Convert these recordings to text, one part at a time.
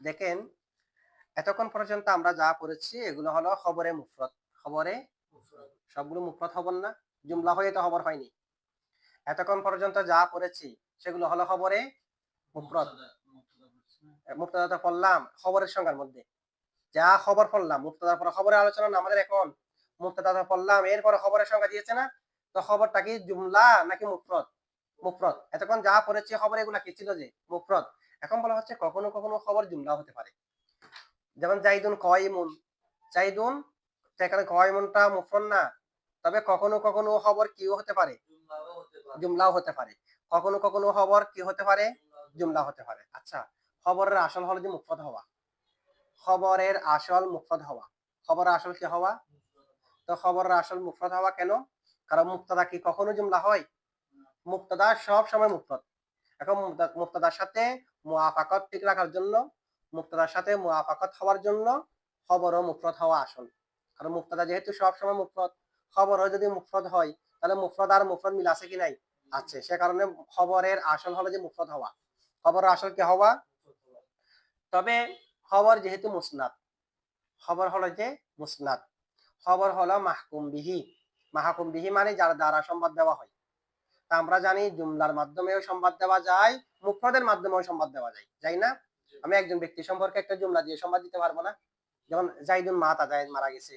দেখেন এতক্ষণ পর্যন্ত আমরা যা পড়েছি এগুলো হলো খবরে মুফরত। খবরে সবগুলো মুফরত খবর না জুমলা হয়ে তো খবর হয়নি। এতক্ষণ পর্যন্ত যা পড়েছি সেগুলো হলো খবরে মুফরত। মুক্তদাতা পড়লাম খবরের সংখ্যার মধ্যে। যা খবর পড়লাম মুক্তদার পর খবরের আলোচনা না আমাদের এখন। মুক্তদাতা পড়লাম এরপরে খবরের সংখ্যা দিয়েছে না? তো খবরটা কি জুমলা নাকি মুফরত? মুফরত। এতক্ষণ যা পড়েছি খবর এগুলা কি ছিল যে? মুফরত। এখন বলা হচ্ছে কখনো কখনো খবর জুমলা হতে পারে। যেমন জাইদুন কয়মুন জাইদুন সেখানে কয়মুনটা মুফরত না তবে কখনো কখনো খবর কিও হতে পারে? জুমলাও হতে পারে। কখনো কখনো খবর কি হতে পারে? জুমলা হতে পারে। আচ্ছা খবরের আসল হলো যে মুফরদ হওয়া। খবরের আসল মুফরদ হওয়া। খবরের আসল কি হওয়া? তো খবরের আসল মুফরদ হওয়া কেন? কারণ মুক্তাদা কি কখনো জুমলা হয়? মুক্তাদা সব সময় মুফরদ এখন মুক্তা- মুক্তাদার সাথে মুআফাকত ঠিক রাখার জন্য মুক্তাদার সাথে মুআফাকত হওয়ার জন্য খবরও মুফরদ হওয়া আসল। কারণ মুক্তাদা যেহেতু সব সময় মুফরদ, খবরও যদি মুফরদ হয়, তাহলে মুফরদ আর মুফরদ মিল আছে কি নাই? আছে। সে কারণে খবরের আসল হলো যে মুফরদ হওয়া। খবরের আসল কি হওয়া? তবে খবর যেহেতু মুসনাদ, খবর হলো যে মুসনাদ। খবর হলো মাহকুম বিহি। মাহকুম বিহি মানে যার দ্বারা সংবাদ দেওয়া হয়। তা আমরা জানি জুমলার মাধ্যমেও সংবাদ দেওয়া যায়, মুফরদের মাধ্যমেও সংবাদ দেওয়া যায়, যাই না? আমি একজন ব্যক্তি সম্পর্কে একটা জুমলা দিয়ে সংবাদ দিতে পারব না। যেমন জাইদুন মাতা জাইদ মারা গেছে।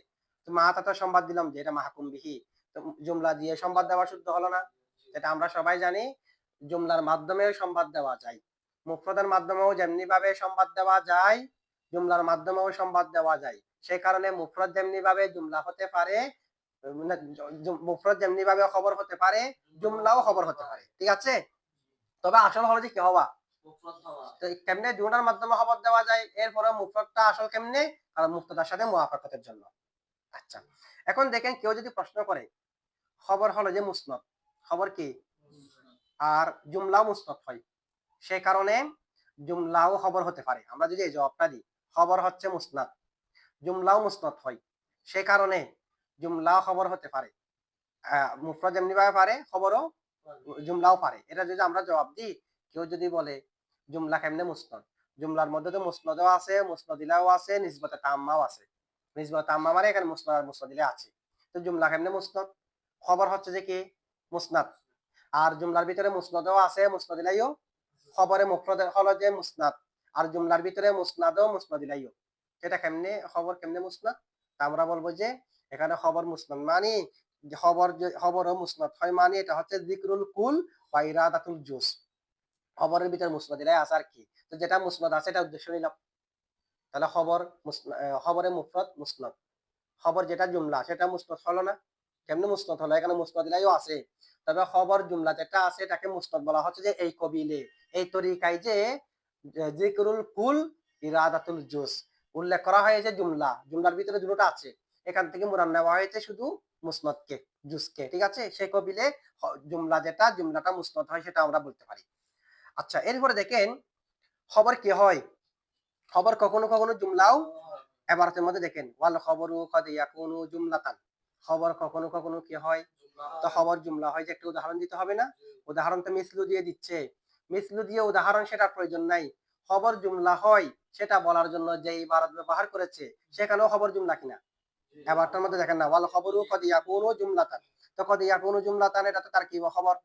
তো মাতা তো সংবাদ দিলাম যে এটা মাহকুম বিহি। তো জুমলা দিয়ে সংবাদ দেওয়া শুদ্ধ হলো না। এটা আমরা সবাই জানি, জুমলার মাধ্যমেও সংবাদ দেওয়া যায়। মুফরদের মাধ্যমেও যেমনি ভাবে সংবাদ দেওয়া যায় জুমলার মাধ্যমেও সংবাদ দেওয়া যায়। সেই কারণে মুফরদ যেমনি ভাবে জুমলা হতে পারে মানে মুফরদ যেমনি ভাবে খবর হতে পারে জুমলাও খবর হতে পারে। ঠিক আছে? তবে আসল হলো যে কি হওয়া? কেমনে জুমলার মাধ্যমে খবর দেওয়া যায় এরপরে মুফরদটা আসল কেমনে? কারণ মুক্তদার সাথে মুআফাকাতের জন্য। আচ্ছা এখন দেখেন কেউ যদি প্রশ্ন করে খবর হলো যে মুসনদ খবর কি? আর জুমলাও মুসনদ হয়। সেই কারণে জুমলাও খবর হতে পারে। আমরা যদি এই জবাবটা দিই, খবর হচ্ছে মুসনাদ। জুমলাও মুসনাদ হয়। সেই কারণে জুমলাও খবর হতে পারে। মুফরদ যেমনি ভাবে পারে, খবরও জুমলাও পারে। এটা যদি আমরা জবাব দিই, কেউ যদি বলে জুমলা কেমনে মুসনদ? জুমলার মধ্যে তো মুসনদও আছে, মুসনদিলাও আছে, নিসবতে তাম্মাও আছে। নিসবত তাম্মা মানে এখানে মুসনদ আর মুসনদিলা আছে। তো জুমলা কেমনে মুসনদ? খবর হচ্ছে যে কি? মুসনাদ। আর জুমলার ভিতরে মুসনদও আছে, মুসনদিলাইও খবরে মুফরদ হলো যে মুসনাদ, আর জুমলার ভিতরে মুসনাদও মুসনাদিলাইও এটা কেমনে, খবর কেমনে মুসনাদ? আমরা বলব যে, এখানে খবর মুসনাদ মানে খবর যে- খবরও মুসনাদ হয় মানে এটা হচ্ছে জিকরুল কুল বা ইরাদাতুল জুস। খবরের ভিতরে মুসনাদিলাই আছে আর কি। তো যেটা মুসনাদ আছে এটা উদ্দেশ্য নিলাম। তাহলে খবর খবরে মুফরদ মুসনাদ। খবর যেটা জুমলা, সেটা মুসনাদ হলো না। কেমনে মুসনাদ হলো? এখানে মুসনাদিলাইও আছে। তবে খবর জুমলা যেটা আছে, এটাকে মুসনাদ বলা হচ্ছে যে এই কবিলে। এই তরিকায় যে জিকরুল কুল ইরাদাতুল জুস। উল্লেখ করা হয়েছে জুমলা। জুমলার ভিতরে দুটোটা আছে। এখান থেকে মুরান নেওয়া হয়েছে শুধু মুসনদকে জুসকে। ঠিক আছে? সেই কবিলে জুমলা যেটা, জুমলাটা মুসনদ হয় সেটা আমরা বলতে পারি। আচ্ছা এরপরে দেখেন, খবর কি হয়? খবর কখনো কখনো জুমলাও এবারতের মধ্যে দেখেন, ওয়াল খবরু কদ ইয়াকুনু জুমলাতান। খবর কখনো কখনো কি হয়? তো খবর জুমলা হয় যে একটা উদাহরণ দিতে হবে না? উদাহরণ তো মিসলু দিয়ে দিচ্ছে। মিসলু দিয়ে উদাহরণ সেটার প্রয়োজন নাই। খবর জুমলা হয় সেটা বলার জন্য যে ইবারত ব্যবহার করেছে, সেখানেও খবর জুমলা কিনা? এবারটার মধ্যে দেখেন না, ওয়াল খবরু কদ ইয়াকুনু জুমলাতান। তো কদ ইয়াকুনু জুমলাতান, এটা তো তার কি খবর?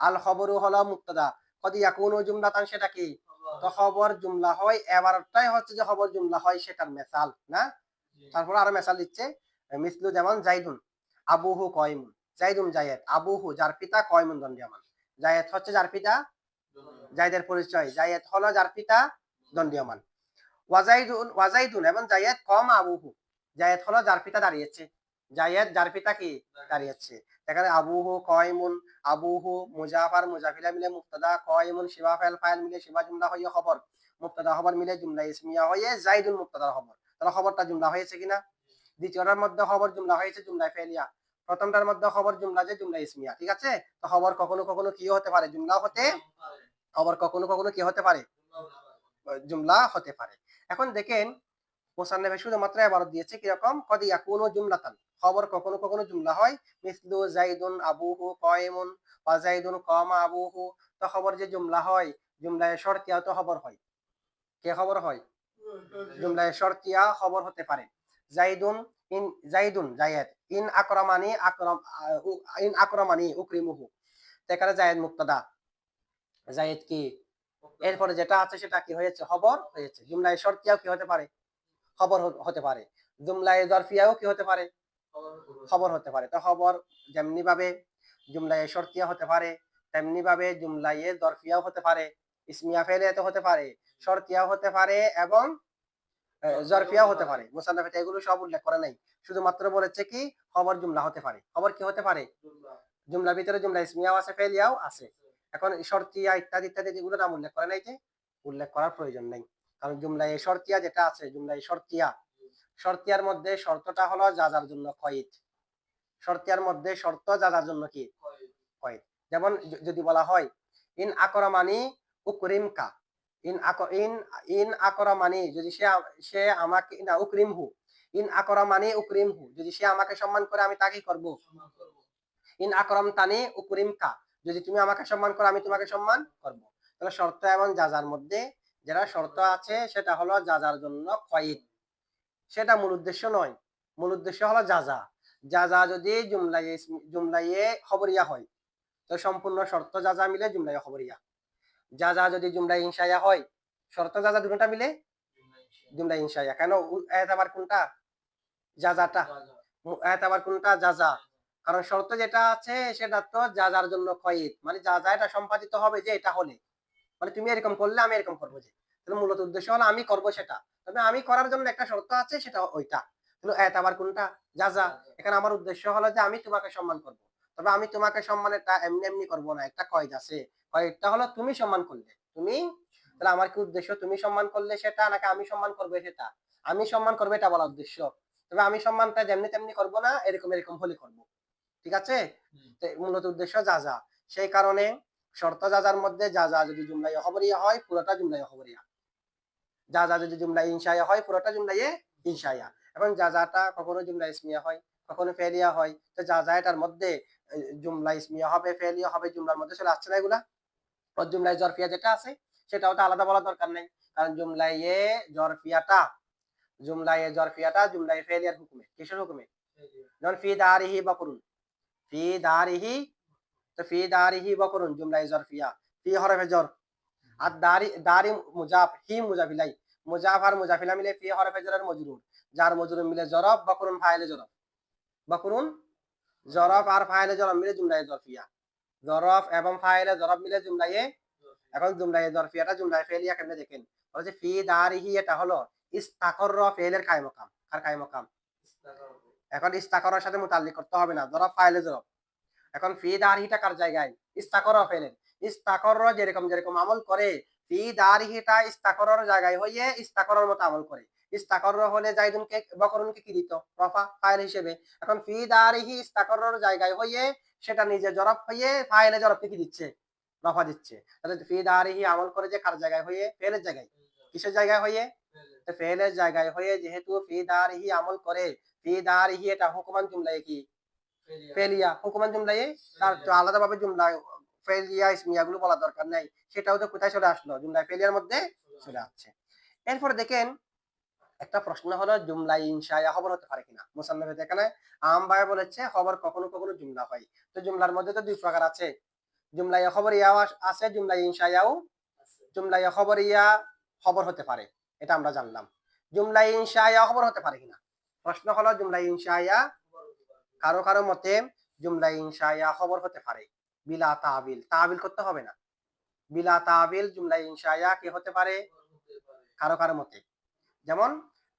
আল খবরু হলো মুক্তাদা। কদ ইয়াকুনু জুমলাতান সেটা কি? তো খবর জুমলা হয়, এবারটাই হচ্ছে যে খবর জুমলা হয় সেটার মেসাল, না? তারপর আরও মেসাল দিচ্ছে। মিসলু যেমন জাইদুন, আবুহু কয়মুন। জাইদুন জায়েদ, আবুহু, যার পিতা কয়মুন দণ্ডীয়মান। জায়েদ হচ্ছে যার পিতা? জায়েদের পরিচয়। জায়েদ হলো যার পিতা দণ্ডীয়মান। ওয়াজাইদুন ওয়াজাইদুন এবং জায়েদ কম আবুহু। জায়েদ হলো যার পিতা দাঁড়িয়েছে। জায়েদ যার পিতা কি? দাঁড়িয়েছে। এখানে আবুহু, কয়মুন, আবুহু, মুজাফার মুজাফিলা মিলে মুক্তদা কয়মুন, শিবা ফাইল ফাইল মিলে শিবা জুমলা হয়ে খবর। মুক্তদা খবর মিলে জুমলা ইসমিয়া হয়ে জাইদুন মুক্তাদার খবর। তাহলে খবরটা জুমলা হয়েছে কিনা? দ্বিতীয়টার মধ্যে খবর জুমলা হয়েছে জুমলা ফেলিয়া প্রথমটার মধ্যে খবর জুমলা যে জুমলা ইসমিয়া ঠিক আছে? তো খবর কখনো কখনো কি হতে পারে? জুমলা হতে খবর কখনো কখনো কি হতে পারে? জুমলা হতে পারে। এখন দেখেন মোসান্নেফে শুধুমাত্র এবারত দিয়েছে কীরকম? কদ ইয়াকুনু জুমলাতান। খবর কখনো কখনো জুমলা হয়। মিসলু জাইদুন আবুহু কয়েমুন বা জাইদুন কমা আবুহু। তো খবর যে জুমলা হয় জুমলায় শর্তিয়া তো খবর হয়। কে খবর হয়? জুমলায় শর্তিয়া খবর হতে পারে। জাইদুন ইন, জাইদুন, জায়েদ। ইন আকরামানি আকরাম ইন আকরামানি উকরিমুহু। এখানে জায়েদ মুক্তাদা। জায়েদ কি? এরপরে যেটা আছে সেটা কি হয়েছে? খবর হয়েছে। জুমলায় শর্তিয়াও কি হতে পারে? খবর হতে পারে। জুমলায় জরফিয়াও কি হতে পারে? খবর হতে পারে। তো খবর যেমনি ভাবে জুমলায় শর্তিয়া হতে পারে তেমনি ভাবে জুমলায় দরফিয়াও হতে পারে। ইসমিয়া ফেলে তো হতে পারে। শর্তিয়াও হতে পারে এবং আহ, জরফিয়াও হতে পারে। মুসান্নাফে এগুলো সব উল্লেখ করে নাই। শুধুমাত্র বলেছে কি খবর জুমলা হতে পারে। খবর কি হতে পারে? জুমলার ভিতরে জুমলা ইসমিয়াও আছে ফেলিয়াও আছে। এখন শর্তিয়া ইত্যাদি ইত্যাদি যেগুলো নাম উল্লেখ করে নাই যে উল্লেখ করার প্রয়োজন নেই। কারণ জুমলায় শর্তিয়া যেটা আছে জুমলায় শর্তিয়া। শর্তিয়ার মধ্যে শর্তটা হলো যা যার জন্য কয়েদ। শর্তিয়ার মধ্যে শর্ত যা যার জন্য কি? কয়েদ। যেমন যদি বলা হয় ইন আকরামানি উকরিমকা ইন ইন ইন আকরামানি যদি সে সে আমাকে, না, উকরিমহু। ইন আকরামানি উকরিমহু। যদি সে আমাকে সম্মান করে, আমি তাকেই করব। ইন আকরাম তানি, উকরিমকা। যদি তুমি আমাকে সম্মান করো, আমি তোমাকে সম্মান করব। তাহলে শর্ত এবং যাজার মধ্যে যেটা শর্ত আছে, সেটা হলো যাজার জন্য কয়েদ সেটা মূল উদ্দেশ্য নয়। মূল উদ্দেশ্য হলো যাজা যাজা যদি জুমলাইয়ে জুমলাইয়ে খবরিয়া হয়, তো সম্পূর্ণ শর্ত যাজা মিলে জুমলাইয়ে খবরিয়া। যাজা যদি জুমলাই ইনসাইয়া হয়, শর্ত যাজা দুটোটা মিলে জুমলা ইনসাইয়া কেন এত আবার কোনটা? যাজাটা মু- এত আবার কোনটা? যাজা কারণ শর্ত যেটা আছে, সেটা তো যাজার জন্য কয়েদ। মানে যা যা, এটা সম্পাদিত হবে যে এটা হলে। মানে তুমি এরকম করলে, আমি এরকম করব যে। তাহলে মূলত উদ্দেশ্য হলো, আমি করব সেটা। তবে আমি করার জন্য একটা শর্ত আছে, সেটা ওইটা। এত আবার কোনটা? যা যা। এখানে আমার উদ্দেশ্য হলো যে, আমি তোমাকে সম্মান করব। তবে আমি তোমাকে সম্মানটা এমনি এমনি করব না একটা কয়েদ আছে। কয়েদটা হলো তুমি সম্মান করলে। তুমি? তাহলে আমার কি উদ্দেশ্য? তুমি সম্মান করলে সেটা নাকি আমি সম্মান করব সেটা? আমি সম্মান করব এটা বলা উদ্দেশ্য। তবে আমি সম্মানটা যেমনি তেমনি করব না এরকম এরকম হলে করব। ঠিক আছে? মূলত উদ্দেশ্য যা যা। সেই কারণে শর্ত যা যার মধ্যে যা যা যদি জুমলাই খবরিয়া হয় পুরোটা জুমলাই খবরিয়া যা যা যদি জুমলাই ইনসাইয়া হয় পুরোটা জুমলাইয়ে ইনসাইয়া। এবং যা যাটা কখনো জুমলা ইসমিয়া হয় কখনো ফেরিয়া হয় তো যা যা এটার মধ্যে জুমলা ইসমিয়া হবে, ফেলিয়া হবে, জুমলার মধ্যে চলে আসছে না এগুলা? ওর জুমলাই জরফিয়া যেটা আছে আলাদা বলা দরকার নেই। কারণ জরফিয়াটা জরফিয়াটা ফেলিয়ার হুকুমে। কিসের হুকুমে? যেমন ফি দারিহি বকরুন। ফি দারিহি, তো ফি দারিহি বকরুন জরফিয়া। ফি হরফে জর। আর দারি দারি মুজাফ, হি মুজাফিলাই। মুজাফ আর মুজাফিলা মিলে ফি হরফে জরের মজরুর। যার মজরুর মিলে জরব বকরুন ফাইলে জরব বকরুন জরফ আর ফাইলে জরফ মিলে জুমলাই জরফিয়া। জরফ এবং ফাইলে জরফ মিলে জুমলাইয়ে এখন জুমলাই জরফিয়াটা জুমলাই ফেলিয়া কেমনে দেখেন? বলছে ফি দারিহি এটা হলো ইস্তাকর ফেলের কায় মকাম। আর কায় মকাম? এখন ইস্তাকরের সাথে মুতাল্লিক করতে হবে না। জরফ, ফাইলে জরফ। এখন ফি দারিহিটা কার জায়গায়? ইস্তাকর ফেলের। ইস্তাকর যেরকম যেরকম আমল করে ফি দারিহিটা ইস্তাকরের জায়গায় হইয়ে ইস্তাকরের মতো আমল করে। ইস্তাকর হলে জাইদুনকে বকরুনকে কি দিত? রফা ফাইল হিসেবে। এখন ফি দারিহি ইস্তাকরের জায়গায় সেটা নিজে হইয়ে ফাইলে জরবকে কি দিচ্ছে? রফা দিচ্ছে। তাহলে ফি দারিহি আমল করে যে কার জায়গায় হইয়ে? ফেলের জায়গায়। কিসের জায়গায় হইয়ে? ফেলের জায়গায় হয়ে যেহেতু ফি দারিহি আমল করে ফি দারিহি এটা হুকুমান জুমলায় কি? ফেলিয়া। হুকুমান জুমলায় তার আলাদাভাবে জুমলা বলা দরকার নাই। কোথায় চলে আসলো? জুমলা ফেলিয়ার মধ্যে চলে আসছে। দেখেন, একটা প্রশ্ন হলো খবর হতে পারে কিনা? আম ভাই বলেছে, খবর কখনো কখনো জুমলা হয়। তো জুমলার মধ্যে তো দুই প্রকার আছে। খবর ইয়াও আছে খবর ইয়া খবর হতে পারে। এটা আমরা জানলাম। জুমলা ইনশায়া খবর হতে পারে কিনা? প্রশ্ন হলো জুমলা ইনশায়া কারও কারও মতে জুমলা ইনশায়া খবর হতে পারে। বিলা তাবিল। তাবিল করতে হবে না। বিলা তাবিল জুমলা ইনশায়া কি হতে পারে? কারও কারও মতে। যেমন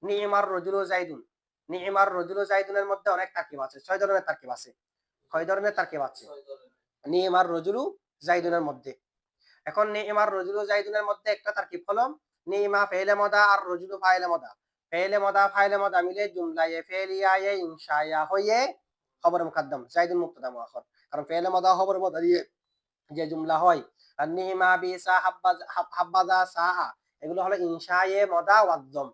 নিইমার রজুলু জাইদুন নিইমার রজুলু জাইদুনের মধ্যে অনেক তারকিব আছে। ছয় ধরনের তারকিব আছে। ছয় ধরনের তারকিব আছে। নিইমার রজুলু জাইদুনের মধ্যে। এখন নিইমার রজুলু জাইদুনের মধ্যে একটা তারকিব হলো নিইমা ফেলে মদা আর রজুলু ফাইলে মদা। ফেলে মদা ফাইলে মদা মিলে জুমলায়ে ফেলিয়ায়ে ইনশায়া হয়ে খবর মুকদ্দম জাইদুল মুক্তদা মুআখর কারণ ফেলে মদা খবর মদা দিয়ে যে জুমলা হয় আর নিহিমা বিসা হাব্বাজ সাহা এগুলো হলো ইনশায়ে মদা ওয়াজ্জম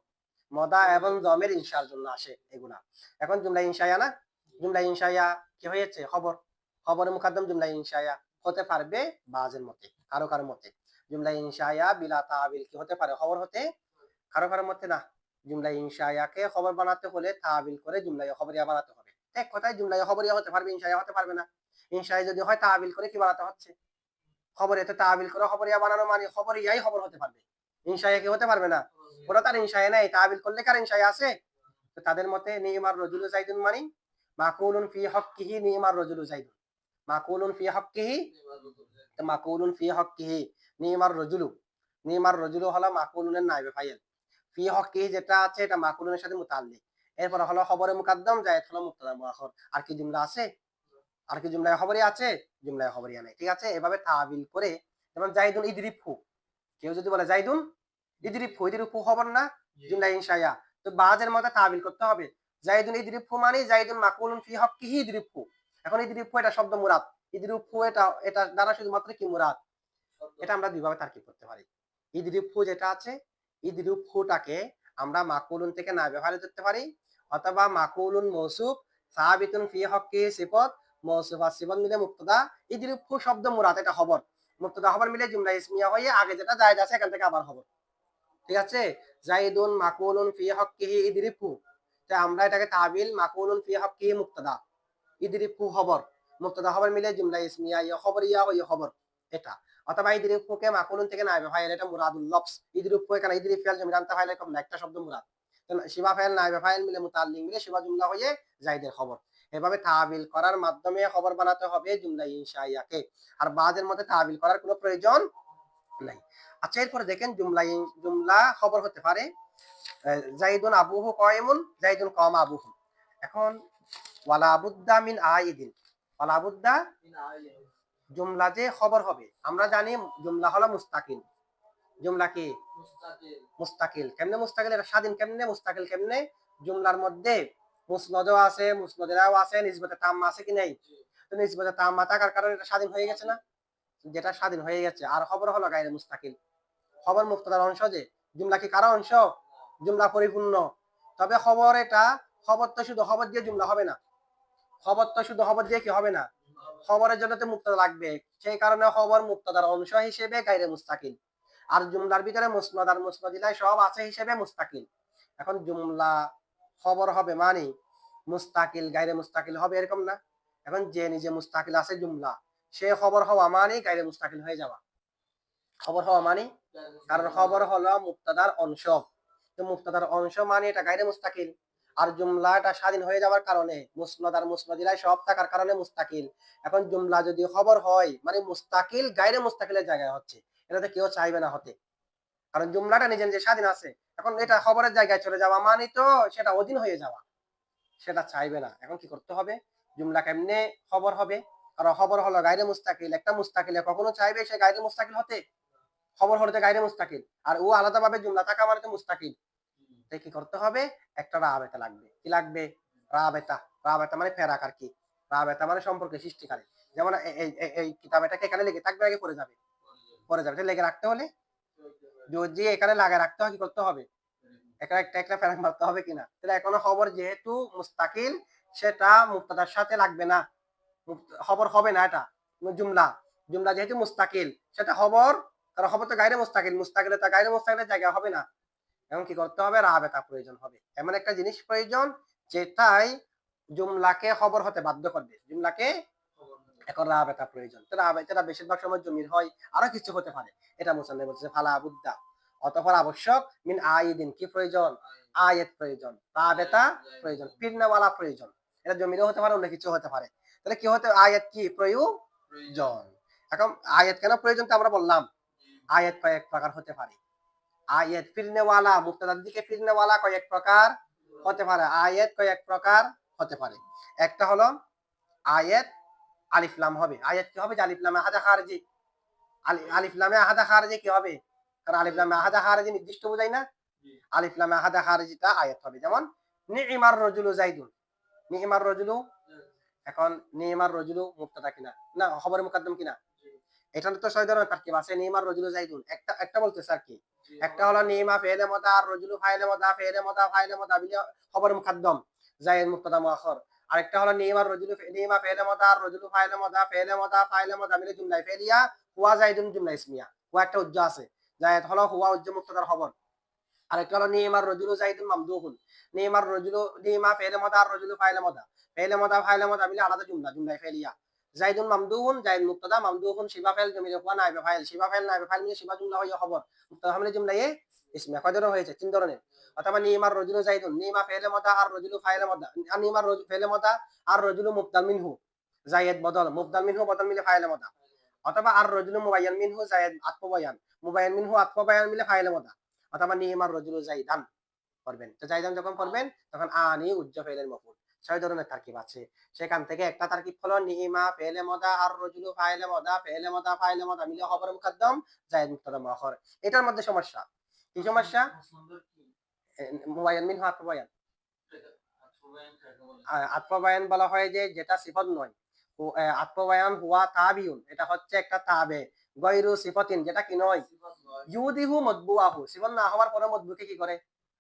মদা এবং জমের ইনশার জন্য আসে এগুলা। এখন জুমলা ইনশায়া না? জুমলা ইনশায়া কি হয়েছে? খবর। খবরের মুকাদ্দম জুমলা ইনশায়া হতে পারবে বাজের মতে, কারও কারও মতে। জুমলা ইনশায়া বিলা তাবিল কি হতে পারে? খবর হতে? কারও কারও মতে না। জুমলা ইনশায়াকে খবর বানাতে হলে তাবিল করে জুমলা খবরিয়া বানাতে হবে এক কথায় জুমলা খবরিয়া হতে পারবে ইনশায়া হতে পারবে না। ইনশায় যদি হয় তাবিল করে কি বানাতে হচ্ছে? খবর এতে তাবিল করে খবরিয়া বানানো মানে খবরিয়াই খবর হতে পারবে। ইনশায়া কি হতে পারবে না? ওরা তার ইনশায়া নাই। তাবিল করলে কার ইনশায়া আছে? তাদের মতে নিয়মার রজুলু জাইদুন মানি মাকুলুন ফি হক্কিহি নিয়মার রজুলু জাইদুন মাকুলুন ফি হক্কিহি মাকুলুন ফি হক্কিহি নিয়মার রজুলু। নিয়মার রজুলু হলো মাকুলুনের নাইবে ফাইল। ফি হক্কিহি যেটা আছে এটা মাকুলুনের সাথে মুতাল্লিক। এরপর হলো খবরে মুকাদ্দম জায়েদ হলো মুক্তাদা মুআখর। আর কি জুমলা আছে? আর কি জুমলায় খবরিয়া আছে? জুমলায় খবরিয়া নাই ঠিক আছে? এভাবে তাবিল করে যেমন জাইদুন ইদরিফু কেউ যদি বলে জাইদুন ইদরিফু ইদরিফু খবর না? জুমলা ইনশায়া তো বাজের মধ্যে তাবিল করতে হবে। জাইদুন ইদরিফু মানে জাইদুন মাকুলুন ফি হক্কিহি ইদরিফু। এখন ইদরিফু এটা শব্দ মুরাদ। ইদরিফু এটা এটা দ্বারা শুধুমাত্র কি মুরাদ? এটা আমরা দুইভাবে তার্কিক করতে পারি। ইদরিফু যেটা আছে ইদরিফুটাকে আমরা মাকুলুন থেকে না ব্যবহার করতে পারি। অথবা মাকুলুন মৌসুফ সাহাবিতুন ফি হক্কি সিফত, মৌসুফ আর সিফত মিলে মুক্তদা ইদরিফু শব্দ মুরাদ, এটা খবর। মুক্তদা খবর মিলে জুমলা ইসমিয়া হয়ে আগে যেটা জায়েদ আছে, এখান থেকে আবার খবর। ঠিক আছে? জাইদুন মাকুলুন ফি হক্কিহি ইদরিফু তাই আমরা এটাকে তাবিল মাকুলুন ফি হক্কিহি মুক্তদা ইদরিফু খবর। মুক্তদা খবর মিলে জুমলা ইসমিয়া ইয়া খবর, ইয়া ইয়া খবর। এটা। অথবা ইদরিফুকে মাকুলুন থেকে নাই ভাই এটা মুরাদুল লফস ইদরিফু এখানে ইদরিফ ফেল জমি জানতে ফাইল এরকম একটা শব্দ মুরাদ। শিবা ফাইল নাই ফাইল মিলে মুতাল্লিম মিলে শিবা জুমলা হয়ে জাইদের খবর। এভাবে তাবিল করার মাধ্যমে খবর বানাতে হবে জুমলা ইনশাইয়াকে আর বাজের মধ্যে তাবিল করার কোনো প্রয়োজন নাই। আচ্ছা এরপরে দেখেন জুমলা জুমলা খবর হতে পারে জাইদুন আবুহু কয়মুন জাইদুন কম আবুহু। এখন ওয়ালা বুদ্দা মিন আইদিন। ওয়ালা বুদ্দা জুমলা যে খবর হবে আমরা জানি জুমলা হলো মুস্তাকিল জুমলা কি মুস্তাকিল। কেমনে মুস্তাকিল? এটা স্বাধীন কেমনে? মুস্তাকিল কেমনে? জুমলার মধ্যে মুসনদও আছে মুসনদেরাও আছে নিজবতে তাম্মা আছে কি নেই? তো নিজবতে তাম্মা থাকার কারণে এটা স্বাধীন হয়ে গেছে না? যেটা স্বাধীন হয়ে গেছে। আর খবর হলো গাইরে মুস্তাকিল। খবর মুক্তদার অংশ যে জুমলা কি কারও অংশ? জুমলা পরিপূর্ণ। তবে খবর এটা খবর তো শুধু খবর দিয়ে জুমলা হবে না। খবর তো শুধু খবর দিয়ে কি হবে না? খবরের জন্য তো মুক্তদা লাগবে। সেই কারণে খবর মুক্তদার অংশ হিসেবে গাইরে মুস্তাকিল। আর জুমলার ভিতরে মুসনদ আর মুসনদিলাই সব আছে হিসেবে মুস্তাকিল। এখন জুমলা খবর হবে মানে মুস্তাকিল, গাইরে মুস্তাকিল হবে এরকম না। এখন যে নিজে মুস্তাকিল আছে জুমলা, সে খবর হওয়া মানে গাইরে মুস্তাকিল হয়ে যাওয়া। খবর হওয়া মানে কারণ খবর হলো মুক্তাদার অংশ। মুক্তাদার অংশ মানে এটা গাইরে মুস্তাকিল। আর জুমলা এটা স্বাধীন হয়ে যাওয়ার কারণে মুসনদ আর মুসনদিলাই সব থাকার কারণে মুস্তাকিল। এখন জুমলা যদি খবর হয় মানে মুস্তাকিল গাইরে মুস্তাকিলের জায়গায় হচ্ছে। এটাতে কেউ চাইবে না হতে। কারণ জুমলাটা নিজে নিজে স্বাধীন আছে। এখন এটা খবরের জায়গায় চলে যাওয়া মানে তো সেটা অধীন হয়ে যাওয়া। সেটা চাইবে না। এখন কি করতে হবে? জুমলা কেমনে খবর হবে? কারণ খবর হলো গাইরে মুস্তাকিল। একটা মুস্তাকিলে কখনো চাইবে সে গাইরে মুস্তাকিল হতে? খবর হতে গাইরে মুস্তাকিল। আর ও আলাদাভাবে জুমলা থাকা মানে তো মুস্তাকিল। তাই কি করতে হবে? একটা রাবেতা লাগবে। কি লাগবে? রাবেতা। রাবেতা মানে ফেরাক আর কি। রাবেতা মানে সম্পর্কে সৃষ্টিকারী। যেমন এই- এই কিতাবেটাকে এখানে লেগে থাকবে আগে পড়ে যাবে। পড়ে যাবে। লেগে রাখতে হলে যদি এখানে লাগায় রাখতে হয়, কি করতে হবে? একটা একটা একটা ফেরাক মারতে হবে কিনা তাহলে এখনও খবর যেহেতু মুস্তাকিল, সেটা মুক্তাদার সাথে লাগবে না। খবর হবে না এটা জুমলা। জুমলা যেহেতু মুস্তাকিল, সেটা খবর, কারণ খবর তো গাইরে মুস্তাকিল। মুস্তাকিলে তা গাইরে মুস্তাকিলের জায়গা হবে না। এখন কি করতে হবে? রাবেতা প্রয়োজন হবে। এমন একটা জিনিস প্রয়োজন, যেটাই জুমলাকে খবর হতে বাধ্য করবে জুমলাকে এখন রাবেতা প্রয়োজন। তো রাবেতাটা বেশিরভাগ সময় জমির হয়, আরও কিছু হতে পারে। এটা মুসান্নে বলছে, ফালা বুদ্দা। অতঃপর আবশ্যক, মিন আইদিন, কি প্রয়োজন? আয়াত প্রয়োজন, রাবেতা প্রয়োজন পিরনাওয়ালা প্রয়োজন। এটা জমিরও হতে পারে, অন্য কিছু হতে পারে। তাহলে কি হতে আয়াত কি? প্রয়োজন। এখন আয়াত কেন প্রয়োজন তো আমরা বললাম। আয়াত কয়েক প্রকার হতে পারে। আয়াত ফিরনেওয়ালা মুক্তাদার দিকে ফিরনেওয়ালা কয়েক প্রকার হতে পারে। আয়াত কয়েক প্রকার হতে পারে। একটা হলো আয়াত আলিফলাম হবে। আয়াত কি হবে যে আলিফলামে আহাদা খারজি? আলিফলামে আহাদা খারজি কি হবে? কারণ আলিফলামে আহাদা খারজি নির্দিষ্ট বোঝাই না। আলিফলামে আহাদা খারজিটা আয়াত হবে। যেমন নিইমার রজুলু জাইদুন নিইমার রজুলু? এখন নিইমার রজুলু মুক্তাদা কিনা? না খবরের মুকাদ্দম কিনা? এটা তো ছয় ধরনের তারকিব আছে নিমার রজুলু জাইদুন একটা একটা বলতেছে আর কি। একটা হলো নিমা ফেলে মদা আর রজুলু ফাইলে মদা ফেলে মদা, ফাইলে মদা, বিলি খবর মুকদ্দম। জায়েদ মুক্তদা মুআখর। আরেকটা হলো নিমার রজুলু নিমা ফেলে মদা আর রজুলু ফাইলে মদা ফেলে মদা ফাইলে মদা মিলে জুমলাই ফেলিয়া হুয়া জাইদুন জুমলা ইসমিয়া। হুয়া একটা উজ্জ আছে। জায়েদ হলো হুয়া উজ্জ মুক্তদার খবর। আরেকটা হলো নিমার রজুলু জাইদুন মামদুহুন নিমার রজুলু নিমা ফেলে মদা আর ফাইলে মদা ফেলে মদা ফাইলে মদা মিলে আলাদা জুমলা, জুমলাই ফেলিয়া জাইদুন মামদুহুন জাইদ মুক্তদা মামদুহুন শিবা ফেল জমিলে হুয়া, নাইবে ফাইল। শিবা ফেল নাইবে ফাইল, মিলে শিবা জুমলা হইয়া খবর। মুক্তদা মিলে জুমলা এ হয়েছে, তিন ধরনের। অথবা ফেলে মদা আর ফাইলে রজু ফেলে মদা আর মুবদাল মিনহু বদল মুবদাল মিনহু বদল মিলে ফাইলে মদা অথবা আর মিনহু আত্মবয়ান মিনহু আত্মবয়ান মিলে ফাইলে মদা অথবা পড়বেন। তো যখন পড়বেন, তখন আনি উজ্জ ফেলের মফুল ছয় ধরনের তারকিব আছে। সেখান থেকে একটা তারকিব হলো নিমা ফেলে মদা আর রজুলু ফাইলে মদা ফেলে মদা ফাইলে মদা মিলে খবর মুকদ্দম জায়েদ এটার মধ্যে সমস্যা। কি সমস্যা মুবাইয়ান মিনহু আত্মবয়ান আত্মবায়ান বলা হয় যে যেটা সিফত নয়। আত্মবায়ান হুয়া তাবিউন এটা হচ্ছে একটা তাবে। গয়রু সিফতিন যেটা কি নয়? ইউদিহু মদবুআহু সিফত না হওয়ার পরে মদবুকে কি করে?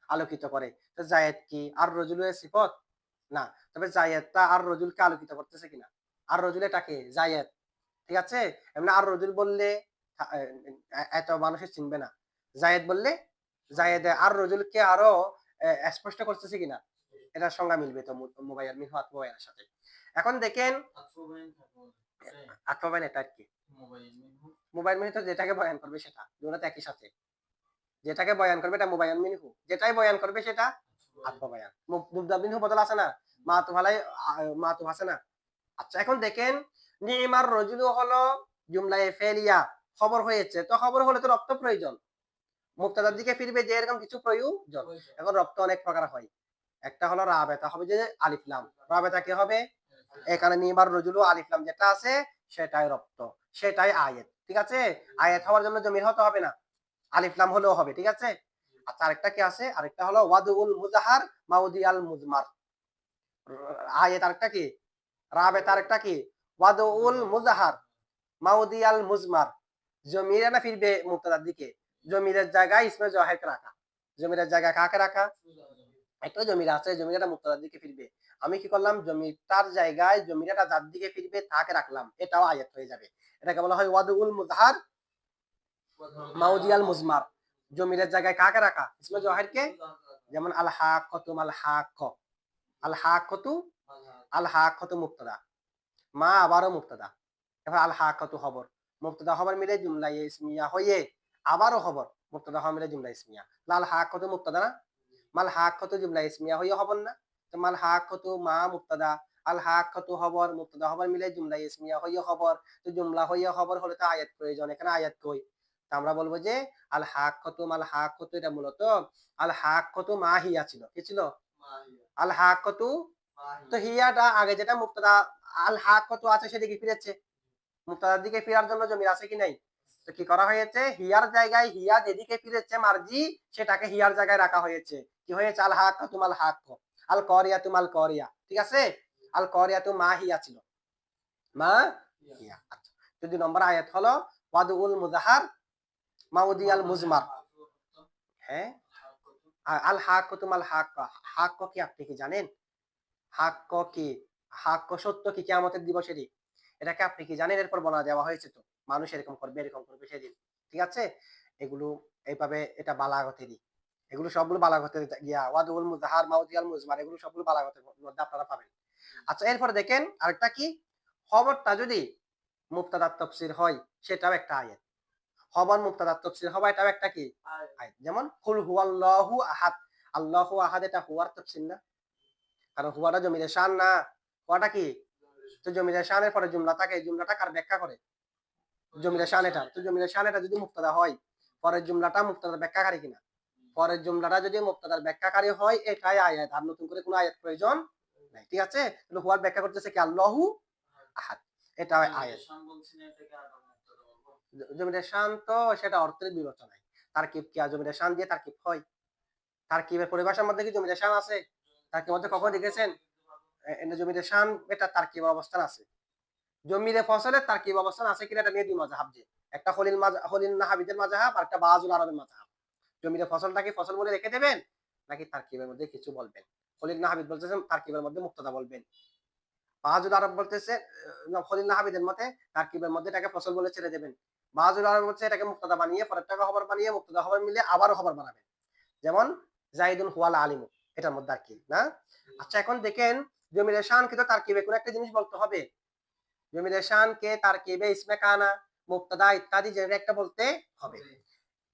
আলোকিত করে। তো জায়েদ কি আর রজুলু এর সিফত? না। তবে জায়েদটা আর রজুলকে আলোকিত করতেছে কিনা? আর রজুল এটাকে জায়েদ। ঠিক আছে? এমনি আর রজুল বললে এত মানুষের চিনবে না। জায়েদ বললে, জায়েদ আর রজুলকে আরও স্পষ্ট করতেছে কিনা? এটার সংজ্ঞা মিলবে তো মোবাইল মিনহু আত্মবায়ানের সাথে। এখন দেখেন আত্মবায়ান এটা কি? মোবাইল মিনহু তো যেটাকে বয়ান করবে সেটা দুটো একই সাথে। যেটাকে বয়ান করবে এটা মোবাইল মিনহু। যেটাই বয়ান করবে সেটা আত্মবায়ান মুবদা, মিনহু বদল আছে না? মা তো ভালাই মা তো আছে না? আচ্ছা এখন দেখেন, নিমার রজুলু হলো, জুমলায়ে ফেলিয়া, খবর হয়েছে। তো খবর হলে তো রক্ত প্রয়োজন। মুক্তাদার দিকে ফিরবে যে এরকম কিছু প্রয়োজন। এখন রক্ত অনেক প্রকার হয়। একটা হলো রাবেতা হবে যে আলিফলাম রাবেতা কি হবে? এখানে নিবার রজুলু আলিফলাম যেটা আছে সেটাই রক্ত সেটাই আয়াত ঠিক আছে? আয়াত হওয়ার জন্য জমির হতে হবে না। আলিফলাম হলেও হবে ঠিক আছে? আচ্ছা আরেকটা কি আছে? আরেকটা হলো ওয়াদুল মুজাহার মাউদি আল মুজমার। আয়াত আরেকটা কি? রাবেতা আরেকটা কি? ওয়াদুল মুজাহার মাউদি আল মুজমার। জমিরে না ফিরবে মুক্তাদার দিকে? জমিরের জায়গায় ইসমে জহেরকে রাখা জমিরের জায়গায় কাকে রাখা একটা জমির আছে জমিটা মুক্তাদার দিকে ফিরবে আমি কি করলাম জমিটার জায়গায় জমিটা যার দিকে ফিরবে তাকে রাখলাম এটাও আয়াত হয়ে যাবে এটাকে বলা হয় ওয়াদুল মুজহার মাউদিয়াল মুজমার জমিরের জায়গায় কাকে রাখা ইসমে জহেরকে যেমন আল হাক হাকতু আল হাক আল হাক হাকতু আল হাক হাকতু মুক্তাদা মা আবারও মুক্তাদা এবার আল হাক হাকতু খবর মুক্তদা খবর মিলে জুমলা ইসমিয়া হয়ে আবারও খবর মুক্তাদা খবর মিলে জুমলা ইসমিয়া। লাল হাকতু মুক্তাদা না? মাল হাকতু জুমলা ইসমিয়া হয়ে খবর না? তো মাল হাকতু মা মুক্তাদা আল হাকতু খবর মুক্তাদা খবর মিলে জুমলা ইসমিয়া হয়ে খবর তো জুমলা হয়ে খবর হলে তো আয়াত প্রয়োজন এখানে আয়াত কই? তা আমরা বলব যে আল হাকতু মাল হাকতু এটা মূলত আল হাকতু মা হিয়া ছিল। কি ছিল? আল হাকতু তো হিয়াটা আগে যেটা মুক্তাদা আল হাকতু আছে সেদিকে ফিরেছে। মুক্তাদার দিকে ফেরার জন্য জমির আছে কি নাই? তো কি করা হয়েছে? হিয়ার জায়গায় হিয়া যেদিকে ফিরেছে মার্জি, সেটাকে হিয়ার জায়গায় রাখা হয়েছে। কি হয়েছে? আল হাক তুমাল হাক। আল করিয়া তুমাল করিয়া। ঠিক আছে? আল করিয়া তু মা হিয়া ছিল। মা হিয়া। আচ্ছা। দুই নম্বর আয়াত হলো ওয়াদুল মুজাহার মাউদি আল মুজমার। হ্যাঁ? আল হাক তুমাল হাক। হাক কি আপনি কি জানেন? হাক কি? হাক সত্য কি কিয়ামতের দিবসেরই? এটাকে আপনি কি জানেন? এরপর বলা দেওয়া হয়েছে তো। মানুষ এরকম করবে এরকম করবে সেদিন। ঠিক আছে? এগুলো এইভাবে এটা বালাগতেরই এগুলো সবগুলো বালাগতের গিয়া ওয়াদুল মুজাহার মাউদিয়াল মুজমার এগুলো সবগুলো বালাগতের মধ্যে আপনারা পাবেন। আচ্ছা এরপরে দেখেন আরেকটা কি? খবরটা যদি মুক্তাদার তফসির হয় সেটাও একটা আয়াত। খবর মুক্তাদার তফসির হওয়া এটাও একটা কি? আয়াত। যেমন কুল হুয়াল্লাহু আহাদ। আল্লাহু আহাদ এটা হুয়ার তফসির না। কারণ হুয়াটা জমির শান না। হুয়াটা কি? তো জমির শানের পরে জুমলা থাকে জুমলাটা কার ব্যাখ্যা করে? শান এটা তো জমির শান এটা যদি মুক্তাদা হয়, পরের জুমলাটা মুক্তাদার ব্যাখ্যাকারী কিনা? পরের জুমলাটা যদি মুক্তাদার ব্যাখ্যাকারী হয়, এটাই আয়াত। আর নতুন করে কোনো আয়াত প্রয়োজন নাই, ঠিক আছে? তাহলে হুয়ার ব্যাখ্যা করতেছে কি? আল্লাহু আহাদ। এটা আয়াত। জমির শান তো সেটা অর্থের বিবেচনায়। তার কিপ কি জমির শান দিয়ে তার কিপ হয়? তার কিপের পরিভাষার মধ্যে কি জমির শান আছে? তার কি মধ্যে কখন দেখেছেন? জমির শান এটা তার কিপ অবস্থান আছে। জমিরে ফসলের তার কি অবস্থান আছে কিনা এটা নিয়ে দুই মাঝহাব যে। একটা হলিল মাজা হলিল নাহাবিদের মাঝহাব আর একটা বাজুল আরবের মাঝহাব জমিরে ফসলটাকে ফসল বলে রেখে দেবেন নাকি তারকিবের মধ্যে কিছু বলবেন? হলিল নাহাবিদ বলতেছেন তারকিবের মধ্যে মুক্তদা বলবেন। বাহাজুল আরব বলতেছে হলিল নাহাবিদের মতে তারকিবের মধ্যে এটাকে ফসল বলে ছেড়ে দেবেন। বাহাজুল আরব বলছে এটাকে মুক্তদা বানিয়ে পরের টাকা খবর বানিয়ে মুক্তদা খবর মিলে আবারও খবর বানাবেন। যেমন জাইদুল হুয়াল আলিমু এটার মধ্যে আর কি না? আচ্ছা এখন দেখেন জমির শান কিন্তু তারকিবে কোন একটা জিনিস বলতে হবে। জমির শান কে তারকিবে ইসমে কানা মুক্তদা ইত্যাদি একটা বলতে হবে।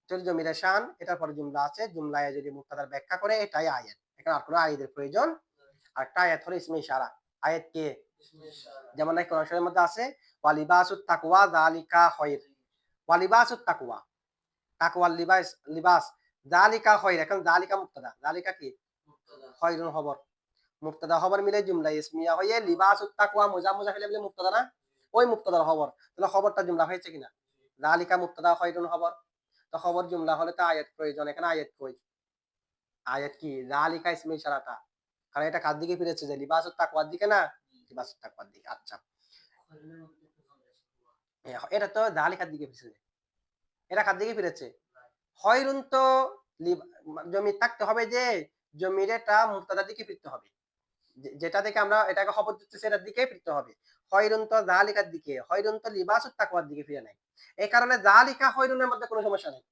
জমির শান এটার পরে জুমলা আছে জুমলায় যদি মুক্তাদার ব্যাখ্যা করে এটাই আয়াত। এখানে আর কোনো আয়াতের প্রয়োজন? আর একটা আয়াত হলো ইসমে ইশারা। আয়াত কে? যেমন এই কোরআন শরীফের মধ্যে আছে ওয়ালিবাসুত তাকওয়া যালিকা খায়র ওয়ালিবাসুত তাকওয়া। তাকওয়ার লিবাস লিবাস যালিকা খায়র এখন যালিকা মুক্তাদা। যালিকা কি? খায়রুন খবর। মুক্তাদা খবর মিলে জুমলা ইসমিয়া হয়ে লিবাস তাকওয়া মুজা মুজা হইলে বলে মুক্তাদা না? ওই মুক্তাদার খবর তাহলে খবরটা জুমলা হয়েছে কিনা? যালিকা মুক্তাদা খায়রুন খবর তো খবর জুমলা হলে তো আয়াত প্রয়োজন এখানে আয়াত কই আয়াত কি? যালিকা ইসমে ইশারাটা কারণ এটা কার দিকে ফিরেছে যে লিবাসুত তাকওয়ার দিকে না? লিবাসুত তাকওয়ার দিকে আচ্ছা। এটা তো জালিকার দিকে ফিরেছে এটা কার দিকে ফিরেছে হয়রুন তো জমি থাকতে হবে যে জমির এটা মুক্তাদার দিকে ফিরতে হবে যেটা থেকে আমরা এটাকে খবর দিচ্ছি সেটার দিকে ফিরতে হবে। হয়রুন তো জালিকার দিকে হয়রুন তো লিবাসুত তাকওয়ার দিকে ফিরে নাই। এই কারণে জালিকা হয়রুনের মধ্যে কোনো সমস্যা নেই।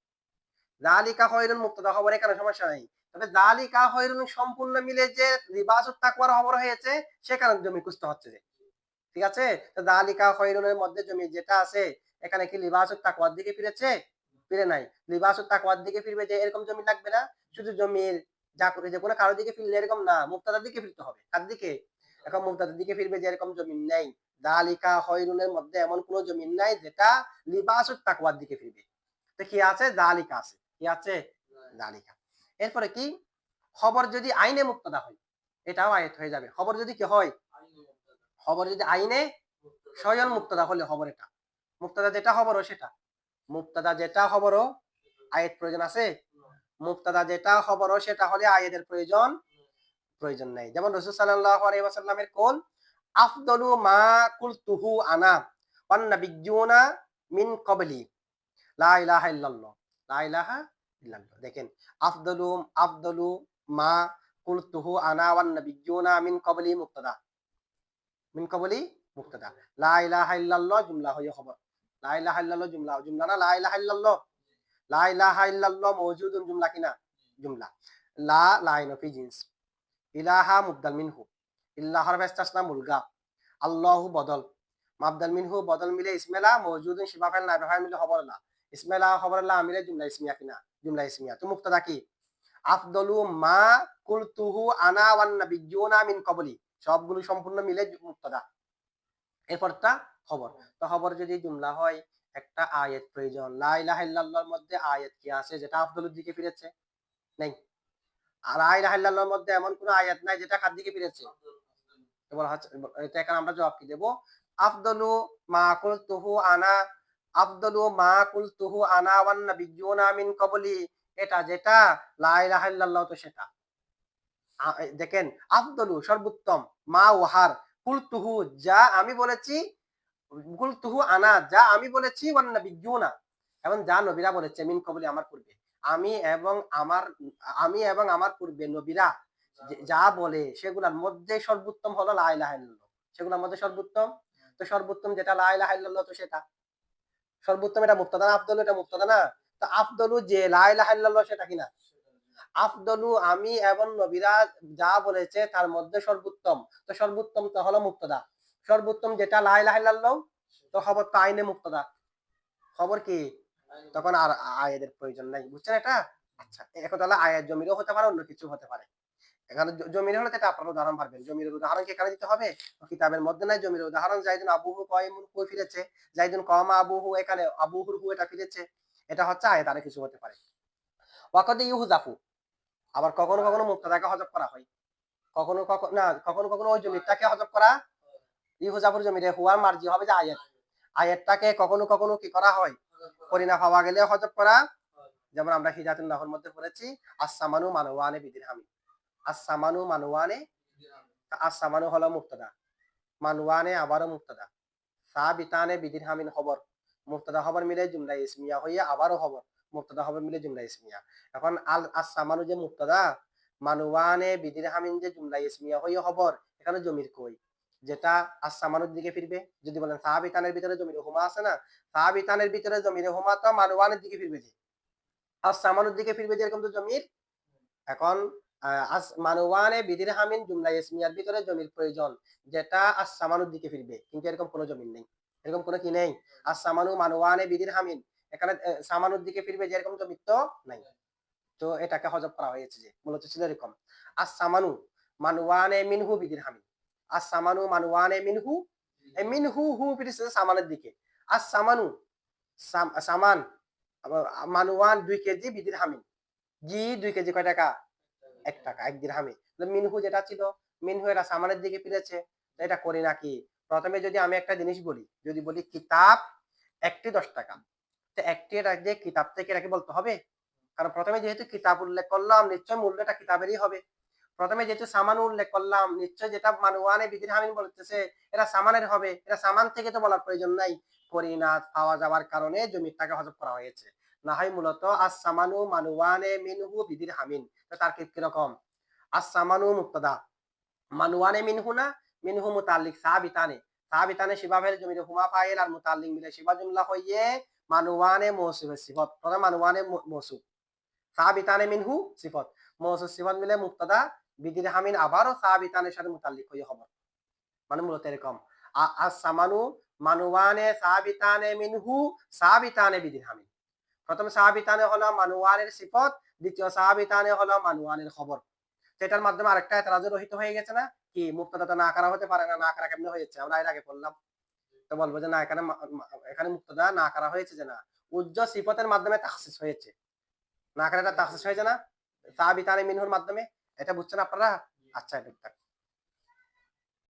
যা জালিকা হয়রুন মুক্তাদা খবর এখানে সমস্যা নেই। তবে জালিকা হয়রুন সম্পূর্ণ মিলে যে লিবাসুত তাকওয়ার খবর হয়েছে সেখানে জমি খুঁজতে হচ্ছে। যে ঠিক আছে? তো জালিকা খয়রুনের মধ্যে জমি যেটা আছে, এখানে কি লিবাসুত তাকওয়ার দিকে ফিরেছে? ফিরে নাই। লিবাসুত তাকওয়ার দিকে ফিরবে যে এরকম জমি লাগবে না। শুধু জমির যা করে যে কোনো কারোর দিকে ফিরলে এরকম না। মুক্তাদার দিকে ফিরতে হবে। কার দিকে? এখন মুক্তাদার দিকে ফিরবে যে এরকম জমিন নেই। জালিকা খয়রুনের মধ্যে এমন কোনো জমি নাই যেটা লিবাসুত তাকওয়ার দিকে ফিরবে। তো কি আছে? জালিকা আছে। কি আছে? জালিকা এরপরে কি? খবর যদি আইনে মুক্তাদা হয়, এটাও আয়াত হয়ে যাবে। খবর যদি কি হয়? খবর যদি আইনে স্বয়ং মুক্তাদা হলে খবর এটা। মুক্তাদা যেটা খবরও সেটা। মুক্তাদা যেটা খবরও আয়াত প্রয়োজন আছে মুক্তাদা যেটা খবরও সেটা হলে আয়াতের প্রয়োজন প্রয়োজন নাই। যেমন রসুল সাল্লাল্লাহু আলাইহি ওয়াসাল্লামের কোল, আফদলু মা কুলতুহু আনা ওয়ান নাবিয়্যুনা মিন ক্বাবলি। লা ইলাহা দেখেন, আফদলু আফদলু মা কুলতুহু আনা ওয়ান নাবিয়্যুনা মিন ক্বাবলি মুক্তাদা মিন কবলি মুক্তাদা লা ইলাহা ইল্লাল্লাহ, জুমলা হয়ে খবর। লা ইলাহা জুমলা। জুমলা না লা ইলাহা লা ইলাহা ইল্লাল্লাহ মওজুদুন জুমলা কিনা? জুমলা। লা লাইন ফি জিন্স। ইলাহা মুবদাল মিনহু। ইল্লাহ হরফ ইস্তাসনা মুলগা আল্লাহু বদল। মাবদাল মিনহু বদল মিলে ইসমেলা মওজুদুন শিবা ফাইল নাইবা ফাইল মিলে খবর লা ইসমেলা খবর লা মিলে জুমলা ইসমিয়া কিনা? জুমলা ইসমিয়া। তো মুক্তাদা কি? আফদলু মা কুলতুহু আনা ওয়ান নাবিয়্যুনা মিন কবলি। সবগুলো সম্পূর্ণ মিলে মুক্তাদা। এরপরটা খবর তো খবর যদি জুমলা হয় একটা আয়াত প্রয়োজন। লা ইলাহা ইল্লাল্লাহর মধ্যে আয়াত কি আছে? যেটা আফদলুর দিকে ফিরেছে? নেই। আর লা ইলাহা ইল্লাল্লাহর মধ্যে এমন কোনো আয়াত নাই যেটা কার দিকে ফিরেছে? এবার হচ্ছে, এটা এখানে আমরা জবাব কি দেব? আফদলু মা কুলতুহু আনা, আফদলু মা কুলতুহু আনা ওয়ান নাবিয়্যুনা মিন ক্বাবলি। এটা যেটা, লা ইলাহা ইল্লাল্লাহ তো সেটা। দেখেন, আফদলু সর্বোত্তম, মা ওহার কুলতুহু, যা আমি বলেছি আনা, যা আমি বলেছি এবং যা নবীরা বলেছে, মিন কবলি আমার পূর্বে। আমি এবং আমার, আমি এবং আমার পূর্বে নবীরা যা বলে, সেগুলোর মধ্যে সর্বোত্তম হলো সেগুলোর মধ্যে সর্বোত্তম? তো সর্বোত্তম যেটা তো সেটা। সর্বোত্তম এটা মুক্তাদা আফদলু, এটা না? তো আফদলু যে লা সেটা কিনা? আফদলু, আমি এবং নবীরা যা বলেছে, তার মধ্যে সর্বোত্তম। তো সর্বোত্তম তো হলো মুক্তদা সর্বোত্তম যেটা লা ইলাহা ইল্লাল্লাহ, তো খবর তো আইনে মুক্তদা। খবর কি? তখন আর আয়াতের প্রয়োজন নাই, বুঝছেন এটা? আচ্ছা এখন তাহলে আয়াত জমিরও হতে পারে, অন্য কিছু হতে পারে। এখানে জমির হলে এটা আপনার উদাহরণ পারবেন। জমির উদাহরণ কি এখানে দিতে হবে। কিতাবের মধ্যে নাই জমির উদাহরণ। জাইদুন আবুহু কয়মুন কই ফিরেছে জাইদুন কমা আবুহু, এখানে আবুহুর হু এটা ফিরেছে। এটা হচ্ছে আয়াত, আর কিছু হতে পারে। ওয়াকাদ ইউহুজাফু, আবার কখনো কখনো মুক্তাদাকে হজব করা হয়। কখনো কখনো না, কখনো কখনো ওই জমিটাকে হজব করা ইহুজাফুর জমিরে হুয়ার মার্জি হবে যে আয়াত। আয়াতটাকে কখনো কখনো কি করা হয়? করিনা পাওয়া গেলে হজব করা যেমন আমরা হিজাতুল নাহর মধ্যে পড়েছি আসামানু মানওয়ানে বিদির হামি। আসামানু মানওয়ানে আসামানু হলো মুক্তাদা মানওয়ানে আবারও মুক্তাদা সাবিতানে বিদিরহামিন খবর। মুক্তদা খবর মিলে জুমলা ইসমিয়া হইয়া আবারও খবর। মুক্তদা খবর মিলে জুমলা ইসমিয়া। এখন আল আসামানু যে মুক্তদা মানুয়ানে বিদিরহামিন যে জুমলা ইসমিয়া হইয়া খবর, এখানে জমির কই? যেটা আসামানুর দিকে ফিরবে। যদি বলেন সাহাবিতানের ভিতরে জমির হুমা আছে না, সাহাবিতানের ভিতরে জমির হুমা তো মানুয়ানের দিকে ফিরবে যে। আসামানুর দিকে ফিরবে যে এরকম তো জমির? এখন মানুয়ানে বিদির হামিন, জুমলা ইসমিয়ার ভিতরে জমির প্রয়োজন, যেটা দিকে ফিরবে। কিন্তু এরকম কোনো জমিন নেই। এরকম কোনো কি নেই? আসামানু মানুয়ানে বিদির হামিন। এখানে সামানুর দিকে ফিরবে যে জমির তো নাই। তো এটাকে হজব করা হয়েছে যে, মূলত ছিল এরকম। আসামানু মানুয়ানে মিনহু বিদির হামিন। আসামানু মানুয়ানে মিনহু, এই মিনহু হু ফিরেছে সামানের দিকে। আর সাম- সামান, আবার মানুয়ান দুই কেজি, বিদির হামিন জি দুই কেজি কয় টাকা? এক টাকা, এক দিরহামে তাহলে মিনহু যেটা ছিল, মিনহু এটা সামানের দিকে ফিরেছে এটা করি নাকি? প্রথমে যদি আমি একটা জিনিস বলি, যদি বলি কিতাব একটি দশ টাকা, তো একটি এটা যে কিতাব থেকে এটাকে বলতে হবে? কারণ প্রথমে যেহেতু কিতাব উল্লেখ করলাম, নিশ্চয় মূল্যটা কিতাবেরই হবে। প্রথমে যেহেতু সামান উল্লেখ করলাম নিশ্চয় যেটা মানুয়ানে বিদির হামিন বলতেছে এটা সামানের হবে। এটা সামান থেকে তো বলার প্রয়োজন নাই। পরিণাত পাওয়া যাওয়ার কারণে জমিটাকে হজব করা হয়েছে। না হয় মূলত সামানু মানুয়ানে মিনহু বিদির হামিন তার কি কীরকম? আসামানু মুক্তদা। মানুয়ানে মিনহু না? মিনহু মুতাল্লিক সাবিতানে। সাবিতানে শিবাবের জমির হুমা ফাইল আর মুতাল্লিক মিলে শিবা জুমলা হইয়ে মানুয়ানে মৌসুফের সিফত। প্রথমে মানুয়ানে মৌসুফ সাবিতানে মিনহু সিফত। মৌসুফ সিফত মিলে মুক্তদা। বিদির হামিন আবারও সাবিতানের সাথে মুতাল্লিক হইয়ে খবর মানে মূলত এরকম। আসামানু মানুয়ানে সাবিতানে মিনহু সাবিতানে বিদির হামিন। প্রথম সাহাবিতানে হলো মানুয়ানের সিফত, দ্বিতীয় সাহাবিতানে হলো মানুয়ানের খবর। সেটার মাধ্যমে আরেকটা এতরাজ রহিত হয়ে গেছে না? কি মুক্তদা না করা হতে পারে না না করা কেমনে হয়েছে? আমরা এর আগে বললাম। তো বলব যে না, এখানে এখানে মুক্তদা না করা হয়েছে যে না। উজ্জ্বল সিফতের মাধ্যমে তাহসিস হয়েছে। না করা এটা তাহসিস হয়েছে না? সাহাবিতানে মিনহুর মাধ্যমে? এটা বুঝছেন আপনারা? আচ্ছা এটা